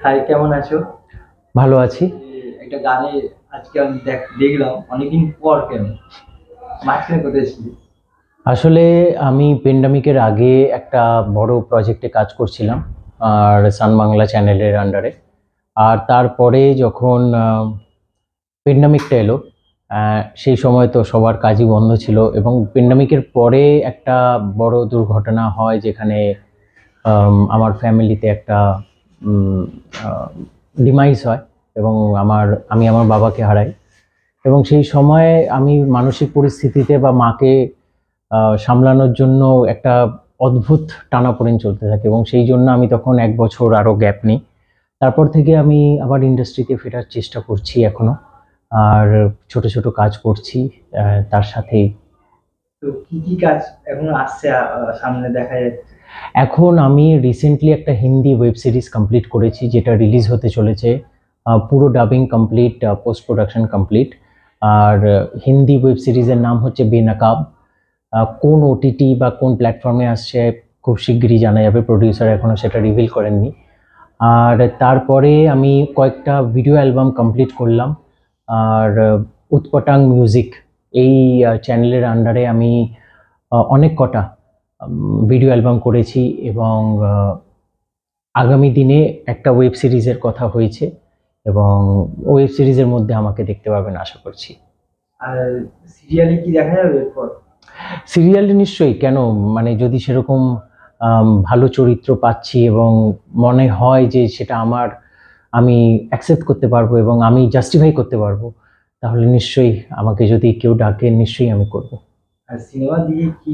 High কেমন আছো? ভালো আছি। একটা গানে আজকে আমি দেখ- দেখলাম অনেকদিন পর কেন? মাঝখানে কোথায় ছিলি? আসলে আমি পেন্ডামিকের আগে একটা বড় প্রজেক্টে কাজ করছিলাম আর সান বাংলা চ্যানেলের আন্ডারে আর তারপরে যখন পেন্ডামিকটা এলো সেই সময় তো সবার কাজই বন্ধ ছিল এবং পেন্ডামিকের পরে একটা বড় দুর্ঘটনা হয় যেখানে আমার ফ্যামিলিতে একটা ডিমাইস হয় এবং আমার, আমি আমার বাবাকে হারাই। এবং সেই সময়ে আমি মানসিক পরিস্থিতিতে বা মাকে সামলানোর জন্য একটা অদ্ভুত টানাপোড়েন চলতে থাকে এবং সেই জন্য আমি তখন এক বছর আরও গ্যাপ নিই। তারপর থেকে আমি আবার ইন্ডাস্ট্রিতে ফেরার চেষ্টা করছি এখনও আর ছোট ছোট কাজ করছি তার সাথেই। তো কি কি কাজ এখন আসছে সামনে দেখা যাচ্ছে? এখন আমি রিসেন্টলি একটা হিন্দি ওয়েব সিরিজ কমপ্লিট করেছি, যেটা রিলিজ হতে চলেছে। পুরো dubbing complete post production complete আর হিন্দি ওয়েব সিরিজের নাম হচ্ছে বেনাকাব। কোন ওটিটি বা কোন প্ল্যাটফর্মে আসছে, খুব শিগগিরই জানা যাবে। প্রডিউসার এখনও সেটা রিভিল করেননি। আর তারপরে আমি কয়েকটা ভিডিও অ্যালবাম কমপ্লিট করলাম। আর, উৎপটাং মিউজিক এই চ্যানেলের আন্ডারে আমি অনেক কটা ভিডিও অ্যালবাম করেছি এবং আগামী দিনে একটা ওয়েব সিরিজের কথা হয়েছে এবং ওয়েব সিরিজের মধ্যে আমাকে দেখতে পাবেন আশা করছি। আর সিরিয়ালে কি দেখা যাবে এরপর? সিরিয়ালে নিশ্চয়ই কেন? মানে যদি সেরকম ভালো চরিত্র পাচ্ছি এবং মনে হয় যে সেটা আমার আমি অ্যাকসেপ্ট করতে পারব এবং আমি জাস্টিফাই করতে পারব তাহলে নিশ্চয়ই আমাকে যদি কেউ ডাকে নিশ্চয়ই আমি করব। আর সিনেমার দিকে কি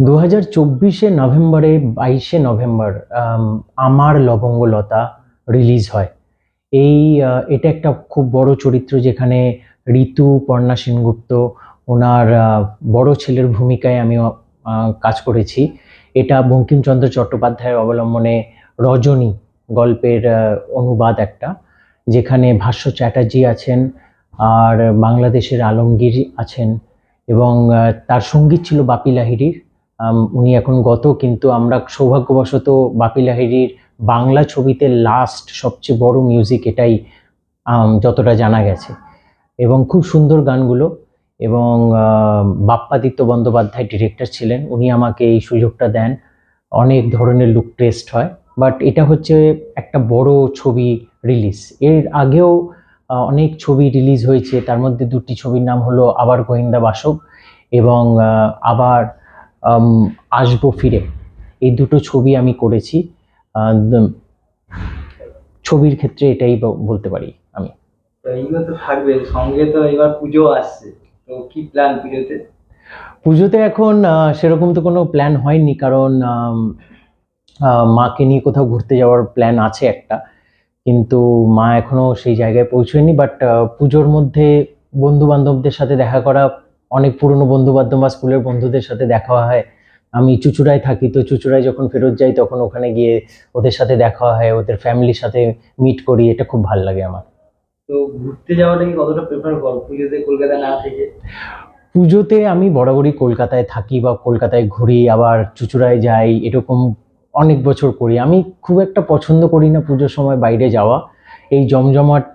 দু হাজার চব্বিশে নভেম্বরে বাইশে নভেম্বর আম, আমার লবঙ্গলতা রিলিজ হয়। এই এটা একটা খুব বড় চরিত্র যেখানে ঋতু পর্ণা সেনগুপ্ত ওনার বড় ছেলের ভূমিকায় আমি কাজ করেছি। এটা বঙ্কিমচন্দ্র চট্টোপাধ্যায়ের অবলম্বনে রজনী গল্পের অনুবাদ একটা যেখানে ভাষ্য চ্যাটার্জি আছেন আর বাংলাদেশের আলমগীর আছেন এবং তার সংগীত ছিল বাপি লাহিড়ির উনি এখন গত, কিন্তু আমরা সৌভাগ্যবশত বাপি লাহিড়ির বাংলা ছবিতে লাস্ট সবচেয়ে বড় মিউজিক এটাই যতটা জানা গেছে। এবং খুব সুন্দর গানগুলো, এবং বাপ্পাদিত্য বন্দ্যোপাধ্যায় ডিরেক্টর ছিলেন, উনি আমাকে এই সুযোগটা দেন। অনেক ধরনের লুক টেস্ট হয় বাট এটা হচ্ছে একটা বড় ছবি রিলিজ এর আগেও অনেক ছবি রিলিজ হয়েছে, তার মধ্যে দুটি ছবির নাম হলো আবার গোয়েন্দা বাসক এবং আবার আসব ফিরে। এই দুটো ছবি আমি করেছি। ছবির ক্ষেত্রে এটাই বলতে পারি আমি। তো এইগুলো তো থাকবে সঙ্গে তো এবার পুজো আসছে। তো কি প্ল্যান পুজোতে? পুজোতে এখন সেরকম তো কোনো প্ল্যান হয়নি কারণ মাকে নিয়ে কোথাও ঘুরতে যাওয়ার প্ল্যান আছে একটা। কিন্তু মা এখনও সেই জায়গায় পৌঁছয়নি বাট পুজোর মধ্যে বন্ধু বান্ধবদের সাথে দেখা করা অনেক পুরনো বন্ধু বান্ধব বা স্কুলের বন্ধুদের সাথে দেখা হয়। আমি চুচুড়ায় থাকি তো চুচুড়ায় যখন ফেরত যাই তখন ওখানে গিয়ে ওদের সাথে দেখা হয় ওদের ফ্যামিলির সাথে মিট করি এটা খুব ভালো লাগে আমার। তো ঘুরতে যাওয়াটা কি কতটা প্রেফার কর পুজোতে কলকাতা না থেকে? পুজোতে আমি বরাবরই কলকাতায় থাকি বা কলকাতায় ঘুরি আবার চুচুড়ায় যাই এরকম অনেক বছর করি। আমি খুব একটা পছন্দ করি না পুজোর সময় বাইরে যাওয়া। এই জমজমাট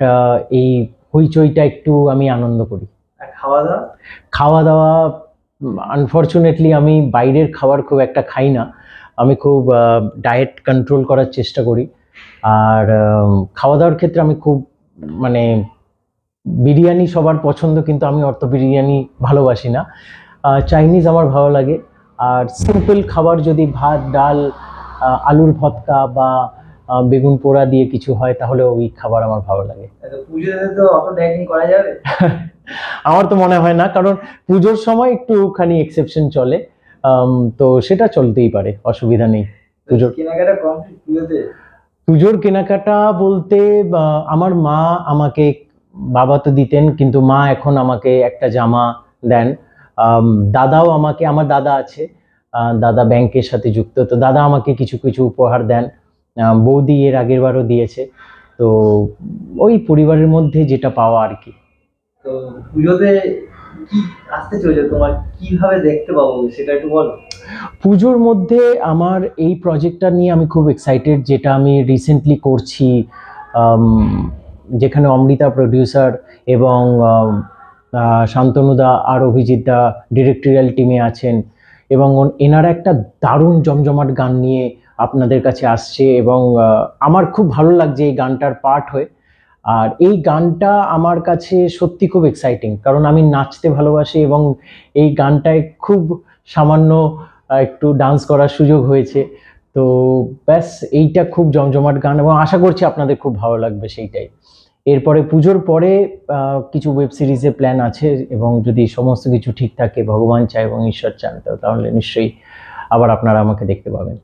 এই হইচইটা একটু আমি আনন্দ করি। খাওয়া দাওয়া খাওয়া দাওয়া আনফর্চুনেটলি আমি বাইরের খাবার খুব একটা খাই না। আমি খুব ডায়েট কন্ট্রোল করার চেষ্টা করি। আর খাওয়া দাওয়ার ক্ষেত্রে আমি খুব মানে বিরিয়ানি সবার পছন্দ কিন্তু আমি অত বিরিয়ানি ভালোবাসি না। চাইনিজ আমার ভালো লাগে। আর সিম্পল খাবার যদি ভাত ডাল আলুর ভর্তা বা বেগুন পোড়া দিয়ে কিছু হয় তাহলে ওই খাবার আমার ভালো লাগে। পুজোতে তো অত ডাইটিং করা যাবে? আমার তো মনে হয় না কারণ পুজোর সময় একটুখানি এক্সেপশন চলে। তো সেটা চলতেই পারে অসুবিধা নেই পুজোর। কেনাকাটা কমপ্লিট পুজোতে? পুজোর কেনাকাটা বলতে আমার মা আমাকে বাবা তো দিতেন কিন্তু মা এখন আমাকে একটা জামা দেন। দাদাও আমাকে আমার দাদা আছে দাদা ব্যাংকের সাথে যুক্ত তো দাদা আমাকে কিছু কিছু উপহার দেন। বৌদি এর আগের বারও দিয়েছে তো ওই পরিবারের মধ্যে যেটা পাওয়া আর কি। তো পুজোতে কি আসতে চলেছে? তোমার কীভাবে দেখতে পাবো সেটা একটু বলো। পুজোর মধ্যে আমার এই প্রজেক্টটা নিয়ে আমি খুব এক্সাইটেড যেটা আমি রিসেন্টলি করছি যেখানে অমৃতা প্রডিউসার এবং শান্তনুদা আর অভিজিৎ দা ডিরেক্টরিয়াল টিমে আছেন এবং এনারা একটা দারুণ জমজমাট গান নিয়ে আপনাদের কাছে আসছে এবং আমার খুব ভালো লাগছে এই গানটার পার্ট হয়ে। আর এই গানটা আমার কাছে সত্যি খুব এক্সাইটিং কারণ আমি নাচতে ভালোবাসি এবং এই গানটায় খুব সামান্য একটু ডান্স করার সুযোগ হয়েছে। তো ব্যাস, এইটা খুব জমজমাট গান এবং আশা করছি আপনাদের খুব ভালো লাগবে সেইটাই। এরপরে পুজোর পরে কিছু ওয়েব সিরিজের প্ল্যান আছে এবং যদি সমস্ত কিছু ঠিক থাকে, ভগবান চায় এবং ঈশ্বর চান, তাহলে নিশ্চয়ই আবার আপনারা আমাকে দেখতে পাবেন।